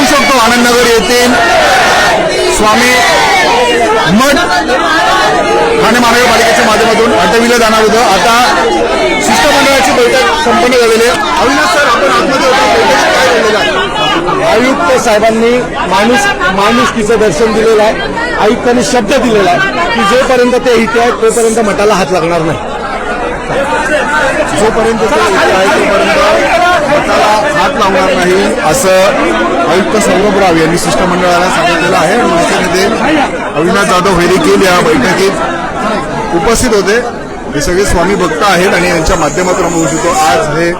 पाहू शकतो आनंदनगर येथील स्वामी मठ ठाणे महानगरपालिकेच्या माध्यमातून हटविलं जाणार होतं. आता शिष्टमंडळाची बैठक संपन्न झालेली आहे. अविनाश सर आपण आतमध्ये काय आयुक्त साहेबांनी माणूस माणुसकीचं दर्शन दिलेलं आहे. आयुक्तांनी शब्द दिलेला आहे की जोपर्यंत ते इथे आहेत तोपर्यंत मठाला हात लागणार नाही. जोपर्यंत ते इथे आहे तोपर्यंत हाताला हात लावणार नाही असं आयुक्त सौरभ राव यांनी शिष्टमंडळाला सांगितलेलं आहे. मनसे अविनाश जाधव हैरेकील या बैठकीत उपस्थित होते. हे सगळे स्वामी भक्त आहेत आणि यांच्या माध्यमातून आपण बघू शकतो आज हे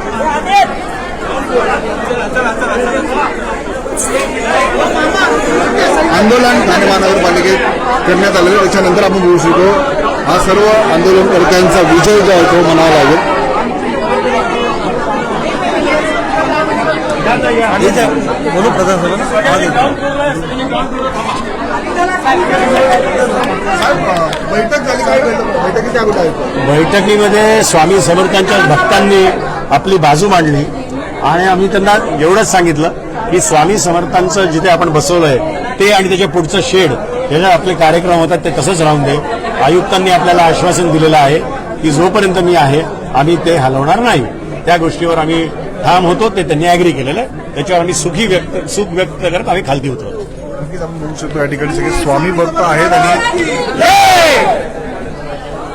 आंदोलन ठाणे महानगरपालिकेत करण्यात आलेलं त्याच्यानंतर आपण बघू शकतो. हा सर्व आंदोलनकर्त्यांचा विजय जो आहे तो म्हणावा लागेल. म्हणून बैठक झाली काय बैठकीमध्ये स्वामी समर्थांच्या भक्तांनी आपली बाजू मांडली आणि आम्ही त्यांना एवढंच सांगितलं की स्वामी समर्थांचं जिथे आपण बसवलंय ते आणि त्याच्या पुढचं शेड हे आपले कार्यक्रम होतात ते तसंच राहून दे. आयुक्तांनी आपल्याला आश्वासन दिलेलं आहे की जोपर्यंत मी आहे आम्ही ते हलवणार नाही. त्या गोष्टीवर आम्ही ठाम होतो ते त्यांनी अॅग्री केलेलं आहे. त्याच्यावर आम्ही सुखी व्यक्त सुख व्यक्त करत आम्ही खालती होतो नक्कीच आपण बघू शकतो या ठिकाणी सगळे स्वामी भक्त आहेत आणि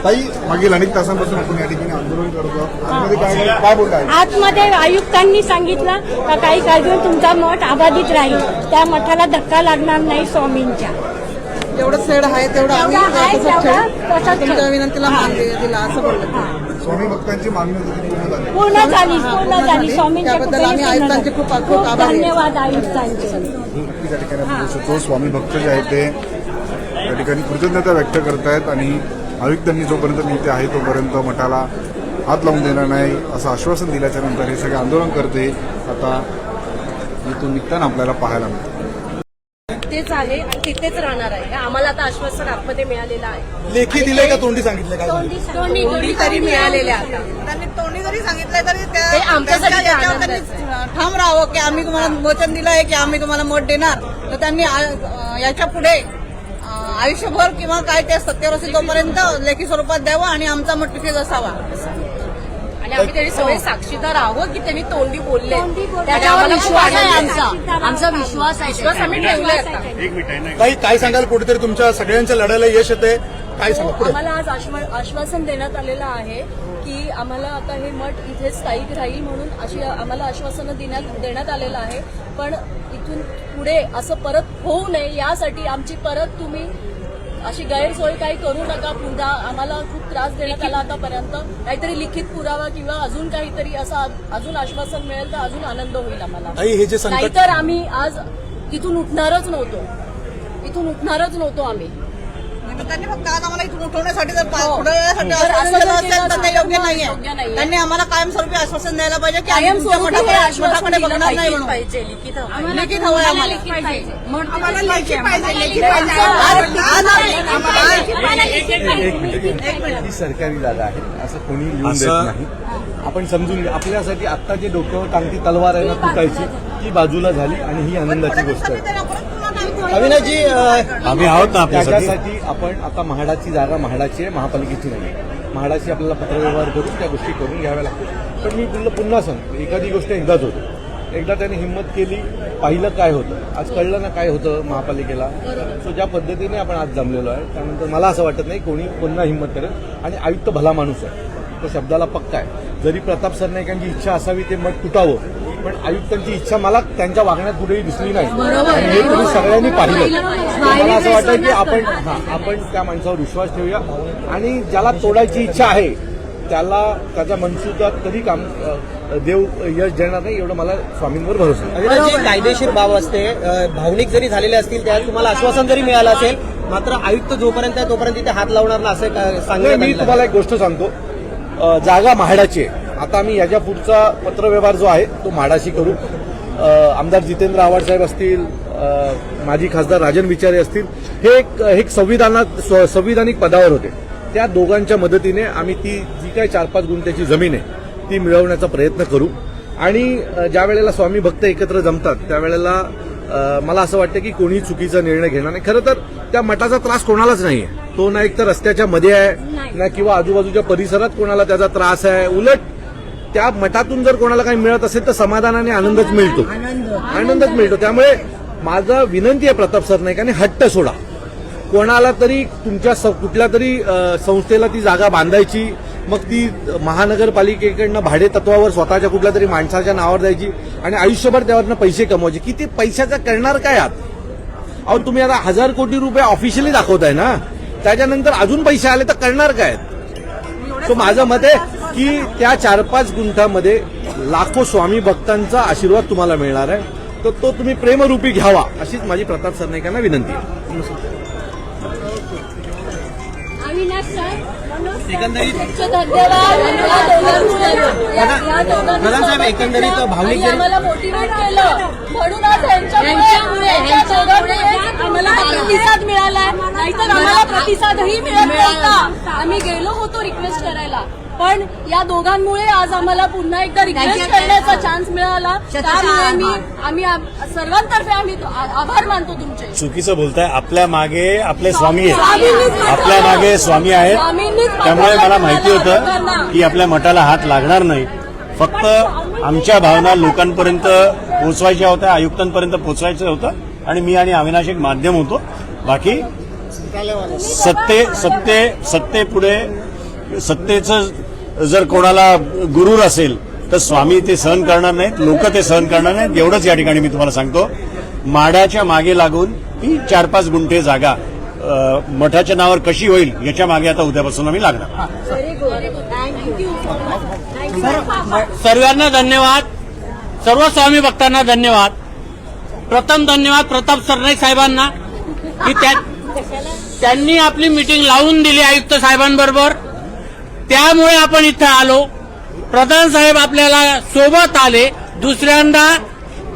ताई मागील अनेक तासांपासून आपण या ठिकाणी आंदोलन करतो आतमध्ये काय काय बोलताय आतमध्ये आयुक्तांनी सांगितलं का काही काळ दिवस तुमचा मठ अबाधित राहील. त्या मठाला धक्का लागणार नाही स्वामींच्या. जेवढं सेड आहे तेवढं आम्ही तसंच ठेवू. तुमच्या. विनंतीला मान दे- दिला असं बोललं. स्वामी भक्तांची मागणी होती ती पूर्ण झाली. पूर्ण झाली हा, पूर्ण पूर्ण झाली. झाली. स्वामींच्या त्याबद्दल आम्ही आयुक्तांचे. खूप- खूप खूप आभारी आहे. धन्यवाद आयुक्तांचे. नक्कीच या ठिकाणी आपण बघू शकतो. स्वामी भक्त जे आहेत ते या ठिकाणी कृतज्ञता व्यक्त करतायत आणि आयुक्तांनी जोपर्यंत मी इथे आहे तोपर्यंत मठाला हात लावून देणार नाही असं आश्वासन दिल्याच्या नंतर हे सगळे आंदोलन करते. आता इथून निघताना आपल्याला पाहायला मिळतं. तेच आहे आणि तिथेच राहणार आहे. आम्हाला आता आश्वासन आतमध्ये मिळालेलं आहे. लेखी दिले का तोंडी सांगितलं काय दोन्ही दोन्ही तरी मिळालेले आता त्यांनी तोंडी जरी सांगितलं तरी त्या- ते आमच्यासाठी त्यांच्या याच्यावर आनंद त्यांनी ठाम राहावं की आम्ही तुम्हाला वचन दिलं आहे की आम्ही तुम्हाला मत देणार. तर त्यांनी आ- याच्यापुढे आयुष्यभर किंवा काय ते सत्तेवर असेल तोपर्यंत लेखी स्वरूपात द्यावं आणि आमचा मत तिथेच असावा. आणि आम्ही तरी सगळे साक्षीदार आहोत की त्यांनी तोंडी बोलले. खूप विश्वास आहे आमचा. आमचा. विश्वास आहे. विश्वास आम्ही ठेवलाय आता. काही काय सांगाल? कुठेतरी तुमच्या सगळ्यांच्या लढायला यश येते काय सांगा आम्हाला आज आश्वा- आश्वासन देण्यात आलेलं आहे की आम्हाला आता हे मठ इथे स्थायिक राहील म्हणून अशी आम्हाला आश्वासनं देण्यात देण्यात आलेलं आहे. पण इथून पुढे असं परत होऊ नये यासाठी आमची परत तुम्ही अशी गैरसोय काही करू नका पुन्हा. आम्हाला खूप त्रास देण्यात आला आतापर्यंत. काहीतरी लिखित पुरावा किंवा अजून काहीतरी असं अजून आश्वासन मिळेल तर अजून आनंद होईल आम्हाला. आई हे जे संकट नाहीतर आम्ही आज इथून उठणारच नव्हतो. इथून उठणारच नव्हतो आम्ही. त्यांनी फक्त आज आम्हाला इथून उठवण्यासाठी जर हो. आश्वासन दिलं असेल केलं तर ते योग्य नाहीये. त्यांनी आम्हाला कायमस्वरूपी आश्वासन द्यायला पाहिजे की आम्ही तुमच्या हे मठाकडे मठाकडे बघणार नाही. म्हणून. लिखित हवं. लिखित हवंय. आम्हाला. आम्हाला. लेखी पाहिजे. लेखी पाहिजे. ही सरकारी जागा आहे असं कोणी लिहून देत नाही. आपण समजून घ्या. आपल्यासाठी आता जे डोक्यावर टांगती तलवार आहे ना तुटायची ती बाजूला झाली आणि ही आनंदाची गोष्ट आहे. अविनाशजी अं, आम्ही आहोत ना आपल्यासाठी. त्याच्यासाठी आपण आता म्हाडाची जागा म्हाडाची आहे महापालिकेची नाही म्हाडाशी आपल्याला पत्रव्यवहार करून त्या गोष्टी करून घ्याव्या लागतात पण मी पुन्हा पुन्हा सांगतो एखादी गोष्ट एकदाच होते. एकदा त्याने हिंमत केली पाहिलं काय होतं. आज कळलं ना काय होतं महापालिकेला. सो ज्या पद्धतीने आपण आज जमलेलो आहे त्यानंतर मला असं वाटत नाही कोणी पुन्हा हिंमत करेल. आणि आयुक्त भला माणूस आहे. तो शब्दाला पक्का आहे. जरी प्रताप सरनाईकांची इच्छा असावी ते मत तुटावं पण आयुक्तांची इच्छा मला त्यांच्या वागण्यात कुठेही दिसली नाही. आणि हे तुम्ही सगळ्यांनी पाहिलं. मला असं वाटतं की आपण हा आपण त्या माणसावर विश्वास ठेवूया. आणि ज्याला तोडायची इच्छा आहे त्याला त्याच्या मनसुद्धा कधी काम देव यश देणार नाही एवढं मला स्वामींवर भरोसा आहे. अविनाशजी कायदेशीर बाब असते. भावनिक जरी झालेले असतील त्यात तुम्हाला आश्वासन जरी मिळालं असेल मात्र आयुक्त जोपर्यंत आहे तोपर्यंत तिथे हात लावणार ना असं सांगण्यात मी. तुम्हाला एक गोष्ट सांगतो. जागा म्हाडाची आहे. आता आम्ही याच्या पुढचा पत्रव्यवहार जो आहे तो म्हाडाशी करू. आमदार जितेंद्र आव्हाड साहेब असतील माजी खासदार राजन विचारे असतील हे एक एक संविधानात संविधानिक पदावर होते. त्या दोघांच्या मदतीने आम्ही ती जी काही चार पाच गुंठ्याची जमीन आहे ती मिळवण्याचा प्रयत्न करू. आणि ज्या वेळेला स्वामी भक्त एकत्र जमतात त्यावेळेला मला असं वाटतं की कोणी चुकीचा निर्णय घेणार नाही. खरं तर त्या मठाचा त्रास कोणालाच नाहीये. तो ना एक तर रस्त्याच्या मध्ये आहे ना किंवा आजूबाजूच्या परिसरात कोणाला त्याचा त्रास आहे. उलट त्या मठातून जर कोणाला काही मिळत असेल तर समाधानाने आनंदच मिळतो. आनंदच मिळतो. त्यामुळे माझा विनंती आहे प्रताप सरनाईकांनी हट्ट सोडा. कोणाला तरी तुमच्या कुठल्या तरी संस्थेला ती जागा बांधायची मग ती महानगरपालिकेकडनं भाडे तत्वावर स्वतःच्या कुठल्या तरी माणसाच्या नावावर द्यायची आणि आयुष्यभर त्यावरनं पैसे कमवायचे. किती पैशाचं करणार काय आहात अहो तुम्ही आता हजार कोटी रुपये ऑफिशियली दाखवताय ना? त्याच्यानंतर अजून पैसे आले तर करणार काय सो माझं मत आहे की त्या चार पाच गुंठामध्ये लाखो स्वामी भक्तांचा आशीर्वाद तुम्हाला मिळणार आहे. तर तो तुम्ही प्रेमरूपी घ्यावा अशीच माझी प्रताप सरनाईकांना विनंती आहे. एकंदरीत प्रधान साहेब, एकंदरीत भावनिक आणि जरी- आम्हाला मोटिवेट केलं. म्हणून आज यांच्यामुळे यांच्या आम्हाला हा प्रतिसाद मिळाला नाहीतर आम्हाला प्रतिसादही मिळत नव्हता. आम्ही गेलो होतो रिक्वेस्ट करायला. पण या दोघांमुळे आज आम्हाला पुन्हा एकदा रिक्वेस्ट करण्याचा चान्स मिळाला. त्यामुळे मी आम्ही सर्वांतर्फे आम्ही तो- आ- आभार मानतो तुमचे. चुकीचं बोलताय. आपल्या मागे आपले स्वामी. आपल्या मागे स्वामी आहेत त्यामुळे मला माहिती होतं की आपल्या मठाला हात लागणार नाही. फक्त आमच्या भावना लोकांपर्यंत पोचवायच्या होत्या आयुक्तांपर्यंत पोचवायचं होतं आणि मी आणि अविनाश एक माध्यम होतो. बाकी सत्ते सत्ते सत्तेपुढे सत्तेचं जर कोणाला गुरुर असेल तर स्वामी ते सहन करणार नाहीत लोक ते सहन करणार नाहीत. एवढंच या ठिकाणी मी तुम्हाला सांगतो. माड्याच्या मागे लागून ही चार पाच गुंठे जागा मठाच्या नावावर कशी होईल याच्या मागे आता उद्यापासून आम्ही लागणार. सर्वांना धन्यवाद. सर्व स्वामी भक्तांना धन्यवाद. प्रथम धन्यवाद प्रताप सरनाईक साहेबांना की त्या- त्यांनी आपली मिटिंग लावून दिली आयुक्त साहेबांबरोबर. त्यामुळे आपण इथं आलो. प्रधान साहेब आपल्याला सोबत आले. दुसऱ्यांदा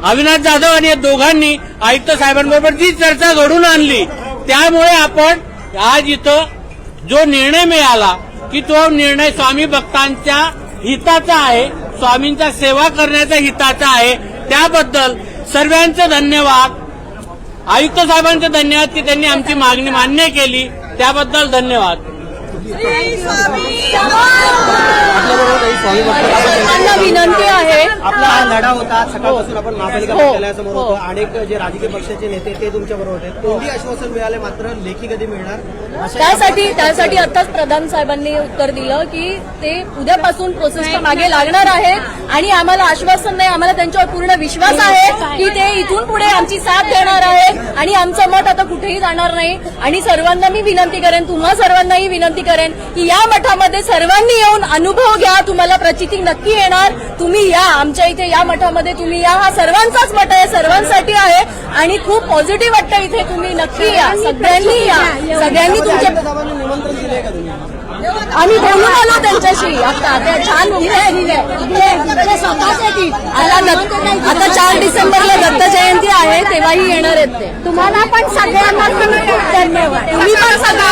अविनाश जाधव आणि या दोघांनी आयुक्त साहेबांबरोबर जी चर्चा घडून आणली त्यामुळे आपण आज इथं जो निर्णय मिळाला की तो निर्णय स्वामी भक्तांच्या हिताचा आहे स्वामींचा सेवा करण्याच्या हिताचा आहे त्याबद्दल सर्वांचे धन्यवाद. आयुक्त साहेबांचे धन्यवाद की त्यांनी आमची मागणी मान्य केली त्याबद्दल धन्यवाद. सर्वांना विनंती आहे आपला हा लढा होता. सकाळपासून आपण महापालिका हो. मुख्यालयासमोर हो. होतो अनेक जे राजकीय पक्षाचे नेते ते तुमच्या बरोबर होते. तोंडी आश्वासन मिळाले? मात्र लेखी कधी मिळणार. त्यासाठी त्यासाठी आताच प्रधान साहेबांनी उत्तर दिलं की ते उद्यापासून प्रोसेसच्या मागे लागणार आहेत आणि आम्हाला आश्वासन नाही आम्हाला त्यांच्यावर पूर्ण विश्वास आहे की ते इथून पुढे आमची साथ देणार आहेत आणि आमचं मत आता कुठेही जाणार नाही. आणि सर्वांना मी विनंती करेन तुम्हा सर्वांनाही विनंती करेन की या मठामध्ये सर्वांनी येऊन अनुभव घ्या. तुम्हाला प्रचिती नक्की येणार. तुम्ही या. आमच्या इथे या मठामध्ये तुम्ही या. हा सर्वांचाच मठ आहे. सर्वांसाठी आहे. आणि खूप पॉझिटिव्ह वाटतं इथे तुम्ही नक्की या. सगळ्यांनी या. सगळ्यांनी तुमच्या साहेबांनी निमंत्रण दिलंय का तुम्ही? आम्ही बोलून आलो त्यांच्याशी. आता ते छान स्वतःच आहे आता चार डिसेंबरला दत्त जयंती आहे तेव्हाही येणार आहेत ते. तुम्हाला पण सगळ्यांना धन्यवाद. तुम्ही पण सगळे